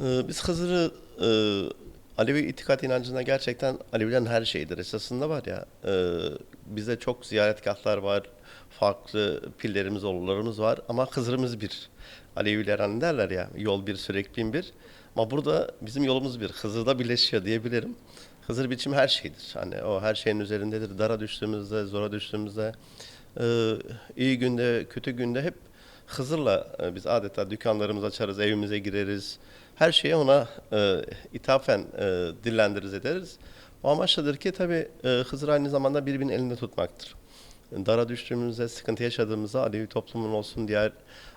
Ee, Biz Hızır'ı e, Alevi itikat inancında gerçekten Alevilerin her şeyidir. Esasında var ya e, bize çok ziyaretgahlar var, farklı pillerimiz, oğullarımız var ama Hızır'ımız bir. Aleviler hani derler ya yol bir sürekli bin bir. Ama burada bizim yolumuz bir. Hızır'da birleşiyor diyebilirim. Hızır biçim her şeydir. Hani o her şeyin üzerindedir. Dara düştüğümüzde, zora düştüğümüzde, e, iyi günde, kötü günde hep Hızır'la e, biz adeta dükkanlarımızı açarız, evimize gireriz. Her şeyi ona e, ithafen e, dillendiririz ederiz. O amaçladır ki tabi e, Hızır aynı zamanda birbirinin elinde tutmaktır. Dara düştüğümüzde, sıkıntı yaşadığımızda Alevi toplumun olsun diğer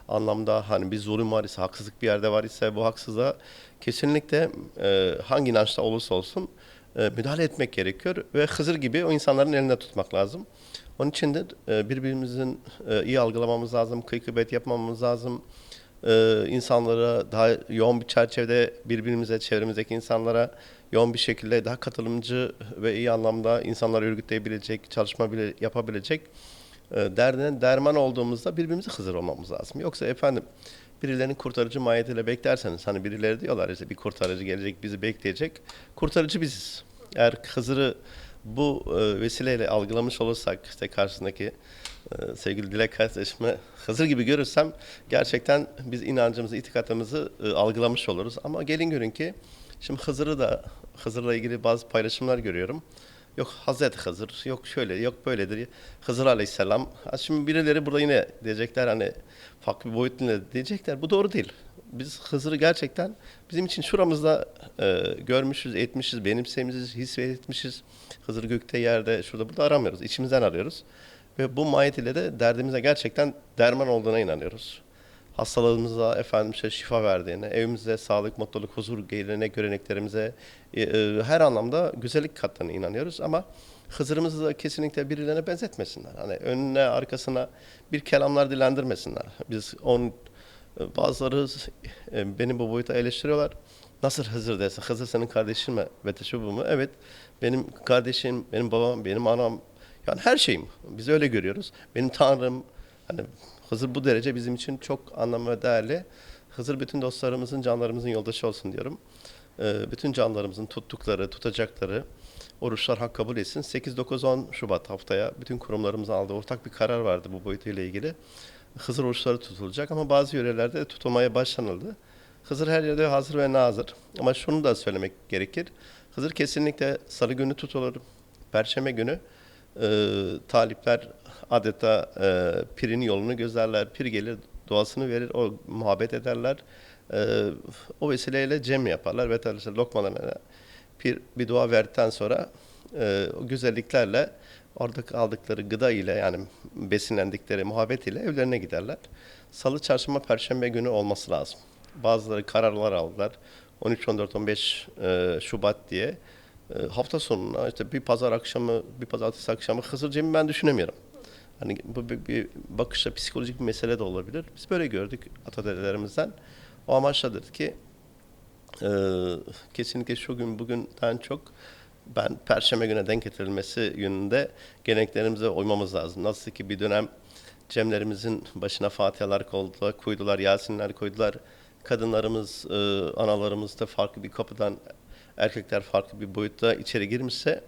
anlamda hani bir zulüm var ise, haksızlık bir yerde var ise bu haksızlığa kesinlikle e, hangi inançta olursa olsun e, müdahale etmek gerekiyor ve Hızır gibi o insanların elinde tutmak lazım. Onun için de e, birbirimizin e, iyi algılamamız lazım, kıykıbet yapmamamız lazım. E, insanlara daha yoğun bir çerçevede birbirimize, çevremizdeki insanlara yoğun bir şekilde daha katılımcı ve iyi anlamda insanları örgütleyebilecek, çalışma bile yapabilecek derdine derman olduğumuzda birbirimize Hızır olmamız lazım. Yoksa efendim birilerinin kurtarıcı mahiyetiyle beklerseniz hani birileri diyorlar işte bir kurtarıcı gelecek bizi bekleyecek. Kurtarıcı biziz. Eğer Hızır'ı bu e, vesileyle algılamış olursak işte karşısındaki e, sevgili Dilek kardeşime Hızır gibi görürsem gerçekten biz inancımızı, itikadımızı e, algılamış oluruz. Ama gelin görün ki şimdi Hızır'ı da Hızır'la ilgili bazı paylaşımlar görüyorum. Yok Hazreti Hızır, yok şöyle, yok böyledir. Hızır Aleyhisselam. Şimdi birileri burada yine diyecekler hani farklı bir boyutuyla diyecekler. Bu doğru değil. Biz Hızır'ı gerçekten bizim için şuramızda e, görmüşüz, etmişiz, benimsemişiz, hissetmişiz. Hızır gökte, yerde, şurada burada aramıyoruz. İçimizden arıyoruz. Ve bu mahiyet ile de derdimize gerçekten derman olduğuna inanıyoruz. Hastalığımıza efendim işte şifa verdiğine, evimize sağlık, mutluluk, huzur, gelenek, göreneklerimize e, e, her anlamda güzellik kattığına inanıyoruz. Ama Hızır'ımızı da kesinlikle birilerine benzetmesinler. Hani önüne arkasına bir kelamlar dilendirmesinler. Biz on bazıları e, beni bu boyuta eleştiriyorlar. Nasıl Hızır dersin? Hızır senin kardeşin mi? Ve teşebbü mü? Evet. Benim kardeşim, benim babam, benim anam. Yani her şeyim. Biz öyle görüyoruz. Benim tanrım. Hani Hızır bu derece bizim için çok anlamlı ve değerli. Hızır bütün dostlarımızın, canlarımızın yoldaşı olsun diyorum. Ee, bütün canlarımızın tuttukları, tutacakları oruçlar hak kabul etsin. 8-9-10 Şubat haftaya bütün kurumlarımızın aldığı ortak bir karar vardı bu boyutuyla ilgili. Hızır oruçları tutulacak ama bazı yörelerde de tutulmaya başlanıldı. Hızır her yerde hazır ve nazır. Ama şunu da söylemek gerekir. Hızır kesinlikle salı günü tutulur. Perşembe günü e, talipler adeta e, pirin yolunu gözlerler. Pir gelir duasını verir, o muhabbet ederler. E, o vesileyle cem yaparlar ve tabii lokmalarına pir bir dua verdikten sonra e, o güzelliklerle orada aldıkları gıda ile yani besinlendikleri muhabbet ile evlerine giderler. Salı, çarşamba, perşembe günü olması lazım. Bazıları kararlar aldılar. 13, 14, 15 e, Şubat diye. E, hafta sonuna işte bir pazar akşamı, bir pazartesi akşamı Hızır Cem'i ben düşünemiyorum. Hani bu bir, bir bakışta psikolojik bir mesele de olabilir. Biz böyle gördük atatürklerimizden. O amaçladır ki e, kesinlikle şu gün bugünden çok ben Perşembe güne denk getirilmesi yönünde geleneklerimize uymamız lazım. Nasıl ki bir dönem cemlerimizin başına fatihalar koydular, koydular, yasinler koydular. Kadınlarımız, e, analarımız da farklı bir kapıdan, erkekler farklı bir boyutta içeri girmişse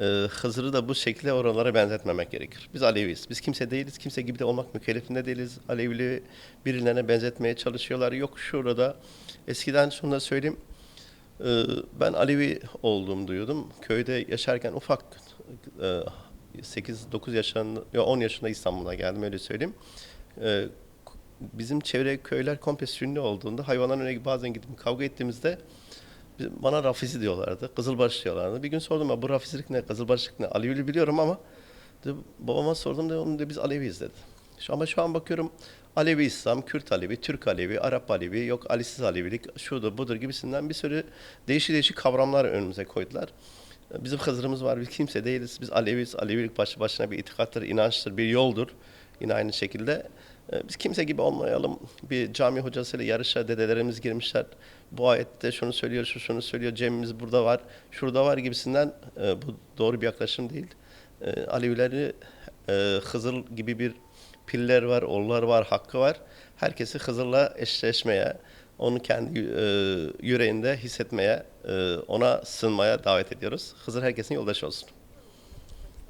e, Hızır'ı da bu şekilde oralara benzetmemek gerekir. Biz Aleviyiz. Biz kimse değiliz. Kimse gibi de olmak mükellefinde değiliz. Alevili birilerine benzetmeye çalışıyorlar. Yok şurada. Eskiden şunu da söyleyeyim. Ee, Ben Alevi olduğumu duyuyordum. Köyde yaşarken ufak 8-9 yaşında, ya 10 yaşında İstanbul'a geldim öyle söyleyeyim. Ee, Bizim çevre köyler komple sünni olduğunda hayvanların önüne bazen gidip kavga ettiğimizde bana Rafizi diyorlardı, Kızılbaş diyorlardı. Bir gün sordum ya bu Rafizilik ne, Kızılbaşlık ne? Alevili biliyorum ama de, babama sordum da onu da biz Aleviyiz dedi. Şu, ama şu an bakıyorum Alevi İslam, Kürt Alevi, Türk Alevi, Arap Alevi, yok Alisiz Alevilik, şudur budur gibisinden bir sürü değişik değişik kavramlar önümüze koydular. Bizim Hızırımız var, biz kimse değiliz. Biz Aleviyiz. Alevilik başlı başına bir itikattır, inançtır, bir yoldur. Yine aynı şekilde. E, Biz kimse gibi olmayalım. Bir cami hocasıyla yarışa dedelerimiz girmişler. Bu ayette şunu söylüyor, şu şunu söylüyor, cemimiz burada var, şurada var gibisinden e, bu doğru bir yaklaşım değil. E, Alevileri e, Hızır gibi bir piller var, oğullar var, hakkı var. Herkesi Hızır'la eşleşmeye, onu kendi yüreğinde hissetmeye, ona sığınmaya davet ediyoruz. Hızır herkesin yoldaşı olsun.